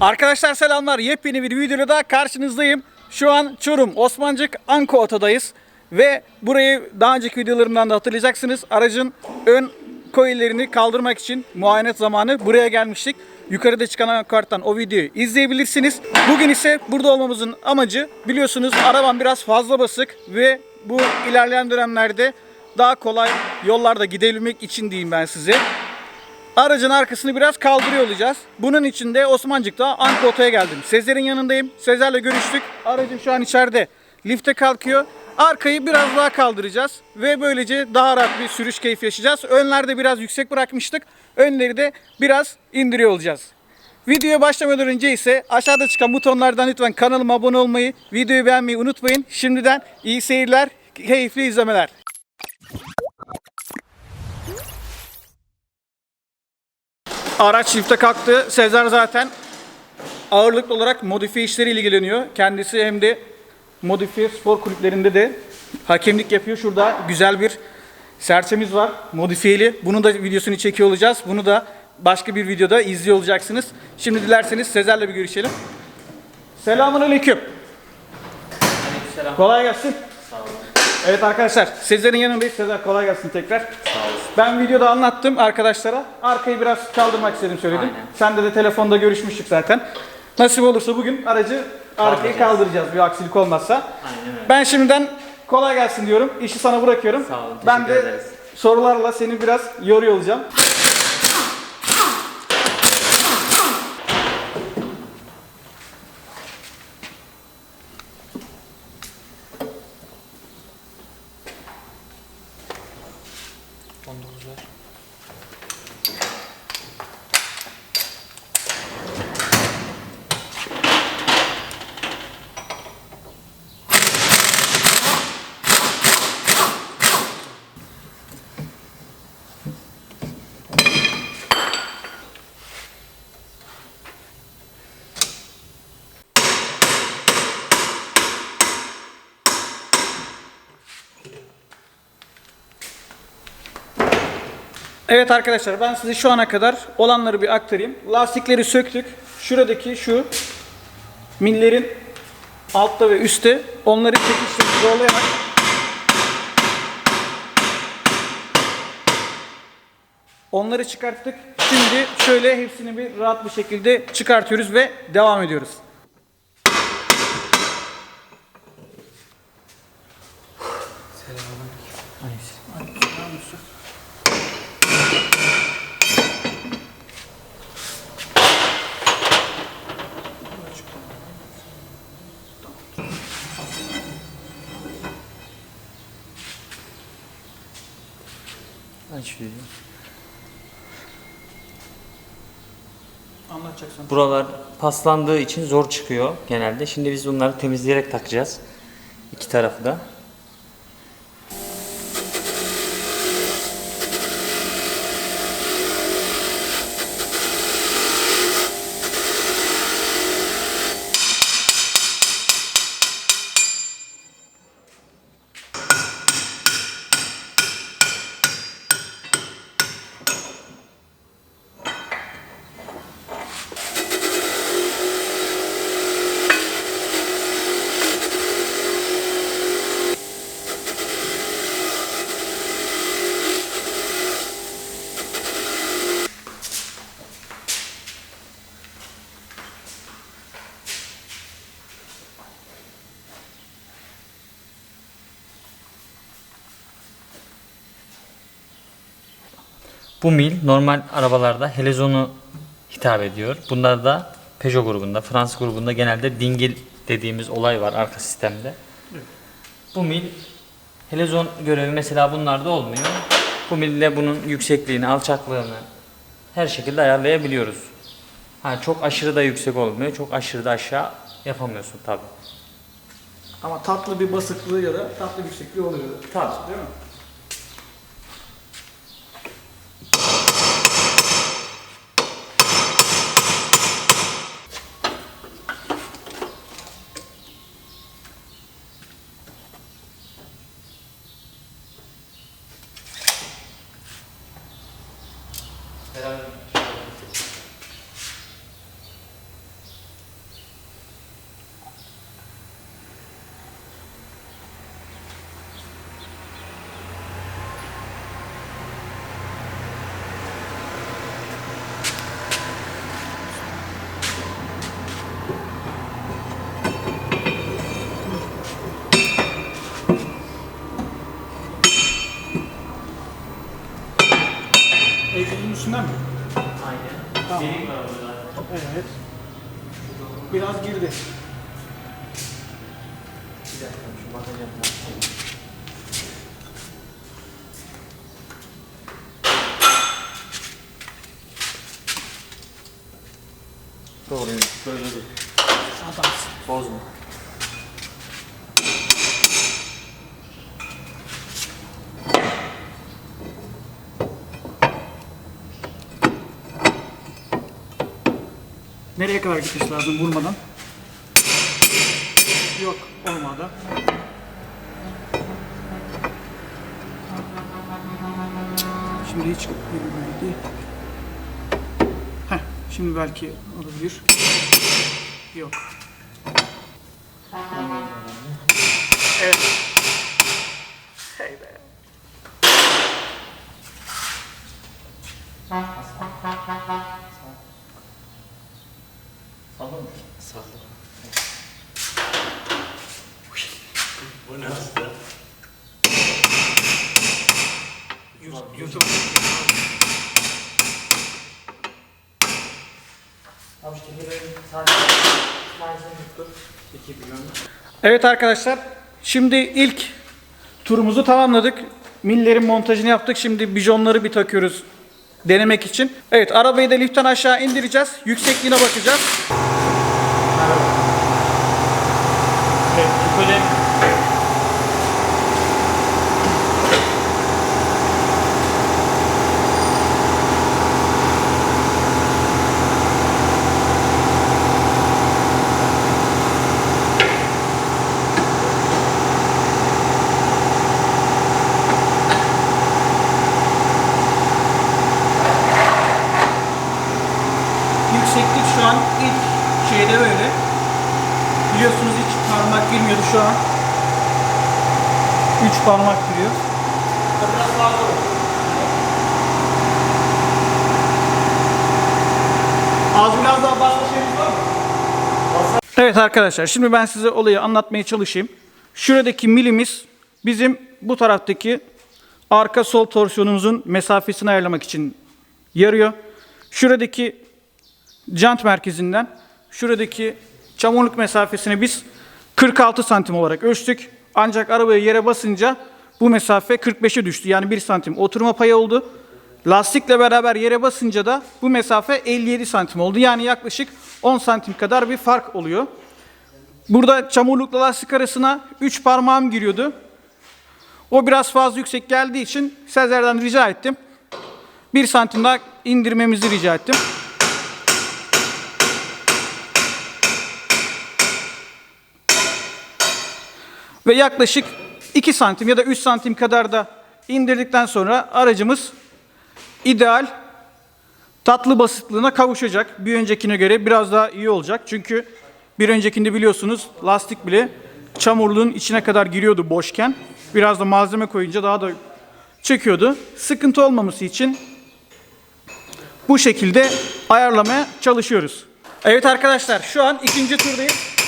Arkadaşlar selamlar. Yepyeni bir videoda karşınızdayım. Şu an Çorum Osmancık Anko Oto'dayız. Ve burayı daha önceki videolarımdan da hatırlayacaksınız. Aracın ön koilerini kaldırmak için muayene zamanı buraya gelmiştik. Yukarıda çıkan anakarttan o videoyu izleyebilirsiniz. Bugün ise burada olmamızın amacı biliyorsunuz arabam biraz fazla basık ve bu ilerleyen dönemlerde daha kolay yollarda gidebilmek için diyeyim ben size. Aracın arkasını biraz kaldırıyor olacağız. Bunun için de Osmancık'ta Ankoto'ya geldim. Sezer'in yanındayım. Sezer'le görüştük. Aracım şu an içeride. Lifte kalkıyor. Arkayı biraz daha kaldıracağız. Ve böylece daha rahat bir sürüş keyfi yaşayacağız. Önlerde biraz yüksek bırakmıştık. Önleri de biraz indiriyor olacağız. Videoya başlamadan önce ise aşağıda çıkan butonlardan lütfen kanalıma abone olmayı, videoyu beğenmeyi unutmayın. Şimdiden iyi seyirler, keyifli izlemeler. Araç çifte kalktı. Sezer zaten ağırlıklı olarak modifiye işleriyle ilgileniyor. Kendisi hem de modifiye spor kulüplerinde de hakemlik yapıyor. Şurada güzel bir serçemiz var modifiyeli. Bunu da videosunu çekiyor olacağız. Bunu da başka bir videoda izliyor olacaksınız. Şimdi dilerseniz Sezer'le bir görüşelim. Selamun aleyküm. Kolay gelsin. Sağ olun. Evet arkadaşlar Sezer'in yanındayız. Sezer kolay gelsin tekrar. Sağ olasın. Ben videoda anlattım arkadaşlara. Arkayı biraz kaldırmak istedim söyledim. Aynen. Sende de telefonda görüşmüştük zaten. Nasip olursa bugün aracı arkayı Kaldıracağız. kaldıracağız bir aksilik olmazsa. Aynen öyle. Ben şimdiden kolay gelsin diyorum. İşi sana bırakıyorum. Sağ olun, Ben de ederiz. sorularla seni biraz yoruyor olacağım. Evet arkadaşlar ben size şu ana kadar olanları bir aktarayım. Lastikleri söktük. Şuradaki şu millerin altta ve üstte onları çekişle zorlayarak onları çıkarttık. Şimdi şöyle hepsini bir rahat bir şekilde çıkartıyoruz ve devam ediyoruz. Aç videoyu. Anlatacaksın. Buralar paslandığı için zor çıkıyor genelde. Şimdi biz bunları temizleyerek takacağız. İki tarafı da. Bu mil normal arabalarda helezonu hitap ediyor. Bunlar da Peugeot grubunda, Fransız grubunda genelde dingil dediğimiz olay var arka sistemde. Bu mil helezon görevi mesela bunlarda olmuyor. Bu mille bunun yüksekliğini, alçaklığını her şekilde ayarlayabiliyoruz. Ha, çok aşırı da yüksek olmuyor, çok aşırı da aşağı yapamıyorsun tabi. Ama tatlı bir basıklığı ya da tatlı bir yüksekliği oluyor. Tabii. Değil mi? Doğru. Böyle dur. Adamsın. Bozma. Nereye kadar gitmesi lazım vurmadan? Yok olmadı. Şimdi hiç girmedi. Şimdi belki olabilir. Yok. Evet. Hey be. Saldın mı? Saldım. YouTube. Abi işte heroin sadece sadece dur. 2 milyon. Evet arkadaşlar, şimdi ilk turumuzu tamamladık. Millerin montajını yaptık. Şimdi bijonları bir takıyoruz denemek için. Evet, arabayı da liften aşağı indireceğiz. Yüksekliğine bakacağız. Evet, böyle Yükseklik şu an ilk şeyde böyle. Biliyorsunuz hiç parmak girmiyordu şu an. 3 parmak oldu. Az biraz daha basma şeyimiz var mı? Evet arkadaşlar şimdi ben size olayı anlatmaya çalışayım. Şuradaki milimiz bizim bu taraftaki arka sol torsiyonumuzun mesafesini ayarlamak için yarıyor. Şuradaki jant merkezinden şuradaki çamurluk mesafesini biz 46 santim olarak ölçtük. Ancak arabayı yere basınca bu mesafe 45'e düştü. Yani 1 santim oturma payı oldu. Lastikle beraber yere basınca da bu mesafe 57 santim oldu. Yani yaklaşık 10 santim kadar bir fark oluyor. Burada çamurlukla lastik arasına 3 parmağım giriyordu. O biraz fazla yüksek geldiği için Sezer'den rica ettim. 1 santim daha indirmemizi rica ettim. Ve yaklaşık 2 santim ya da 3 santim kadar da indirdikten sonra aracımız ideal tatlı basıtlığına kavuşacak. Bir öncekine göre biraz daha iyi olacak. Çünkü bir öncekinde biliyorsunuz lastik bile çamurluğun içine kadar giriyordu boşken. Biraz da malzeme koyunca daha da çekiyordu. Sıkıntı olmaması için bu şekilde ayarlamaya çalışıyoruz. Evet arkadaşlar şu an ikinci turdayız.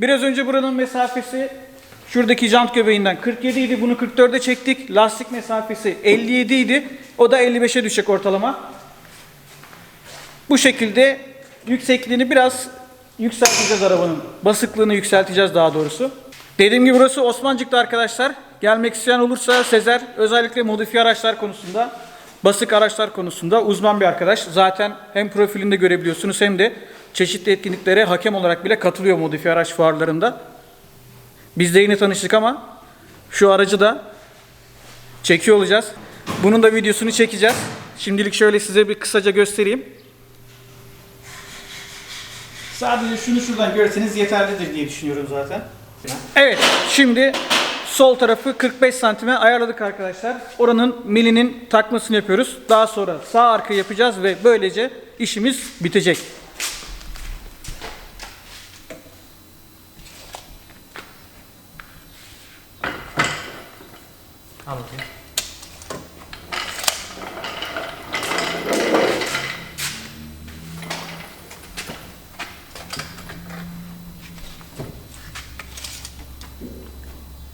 Biraz önce buranın mesafesi şuradaki jant göbeğinden 47 idi. Bunu 44'e çektik. Lastik mesafesi 57 idi. O da 55'e düşecek ortalama. Bu şekilde yüksekliğini biraz yükselteceğiz arabanın. Basıklığını yükselteceğiz daha doğrusu. Dediğim gibi burası Osmancık'ta arkadaşlar. Gelmek isteyen olursa Sezer özellikle modifiye araçlar konusunda, basık araçlar konusunda uzman bir arkadaş. Zaten hem profilinde görebiliyorsunuz hem de çeşitli etkinliklere hakem olarak bile katılıyor modifiye araç fuarlarında. Biz de yeni tanıştık ama şu aracı da çekiyor olacağız. Bunun da videosunu çekeceğiz. Şimdilik şöyle size bir kısaca göstereyim. Sadece şunu şuradan görseniz yeterlidir diye düşünüyorum zaten. Evet, şimdi sol tarafı 45 santime ayarladık arkadaşlar. Oranın milinin takmasını yapıyoruz. Daha sonra sağ arka yapacağız ve böylece işimiz bitecek.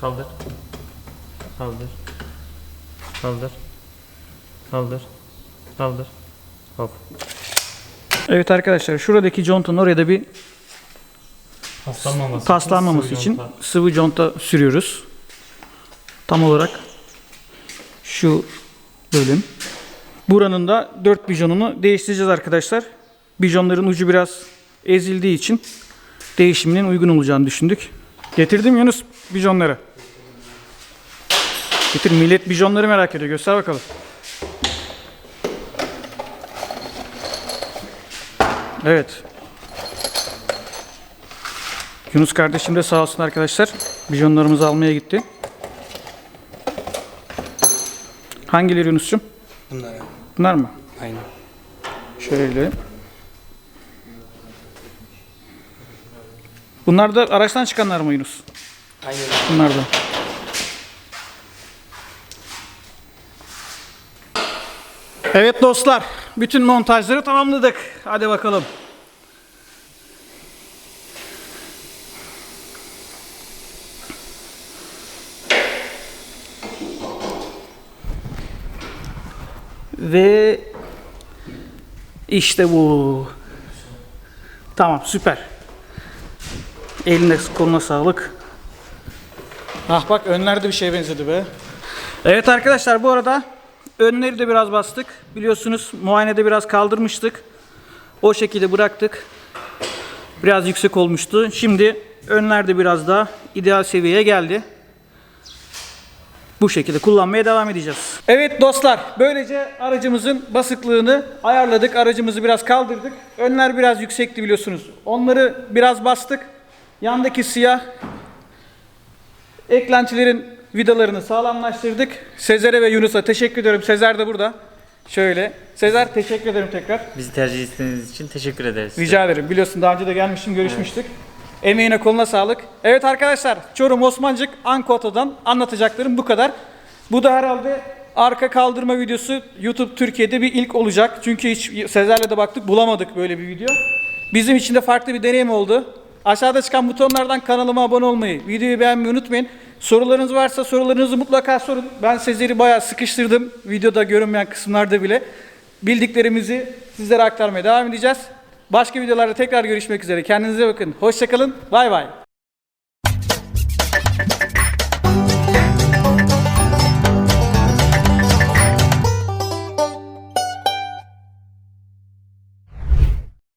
Kaldır. Kaldır. Kaldır. Kaldır. Kaldır. Hop. Evet arkadaşlar şuradaki contanın oraya da bir Paslanmaması, paslanmaması için sıvı conta sürüyoruz. Tam olarak şu bölüm. Buranın da dört bijonunu değiştireceğiz arkadaşlar. Bijonların ucu biraz ezildiği için değişiminin uygun olacağını düşündük. Getirdim Yunus bijonları. Getir millet bijonları merak ediyor. Göster bakalım. Evet. Yunus kardeşim de sağ olsun arkadaşlar. Bijonlarımızı almaya gitti. Hangileri Yunus'cum? Bunlar. Bunlar mı? Aynen. Şöyle. Bunlar da araçtan çıkanlar mı Yunus? Aynen. Bunlar da. Evet dostlar, bütün montajları tamamladık. Hadi bakalım. Ve işte bu. Tamam, süper. Eline koluna sağlık. Ah bak önlerde bir şeye benzedi be. Evet arkadaşlar bu arada önleri de biraz bastık. Biliyorsunuz muayenede biraz kaldırmıştık. O şekilde bıraktık. Biraz yüksek olmuştu. Şimdi önler de biraz daha ideal seviyeye geldi. Bu şekilde kullanmaya devam edeceğiz. Evet dostlar, böylece aracımızın basıklığını ayarladık. Aracımızı biraz kaldırdık. Önler biraz yüksekti biliyorsunuz. Onları biraz bastık. Yandaki siyah eklentilerin vidalarını sağlamlaştırdık. Sezer'e ve Yunus'a teşekkür ediyorum. Sezer de burada. Şöyle. Sezer teşekkür ederim tekrar. Bizi tercih ettiğiniz için teşekkür ederiz. Rica ederim. Biliyorsun daha önce de gelmiştim, görüşmüştük. Emeğine koluna sağlık. Evet arkadaşlar, Çorum Osmancık Ankoto'dan anlatacaklarım bu kadar. Bu da herhalde arka kaldırma videosu YouTube Türkiye'de bir ilk olacak. Çünkü hiç Sezer'le de baktık bulamadık böyle bir video. Bizim için de farklı bir deneyim oldu. Aşağıda çıkan butonlardan kanalıma abone olmayı, videoyu beğenmeyi unutmayın. Sorularınız varsa sorularınızı mutlaka sorun. Ben Sezer'i bayağı sıkıştırdım videoda görünmeyen kısımlarda bile. Bildiklerimizi sizlere aktarmaya devam edeceğiz. Başka videolarda tekrar görüşmek üzere. Kendinize bakın. Hoşçakalın. Bay bay.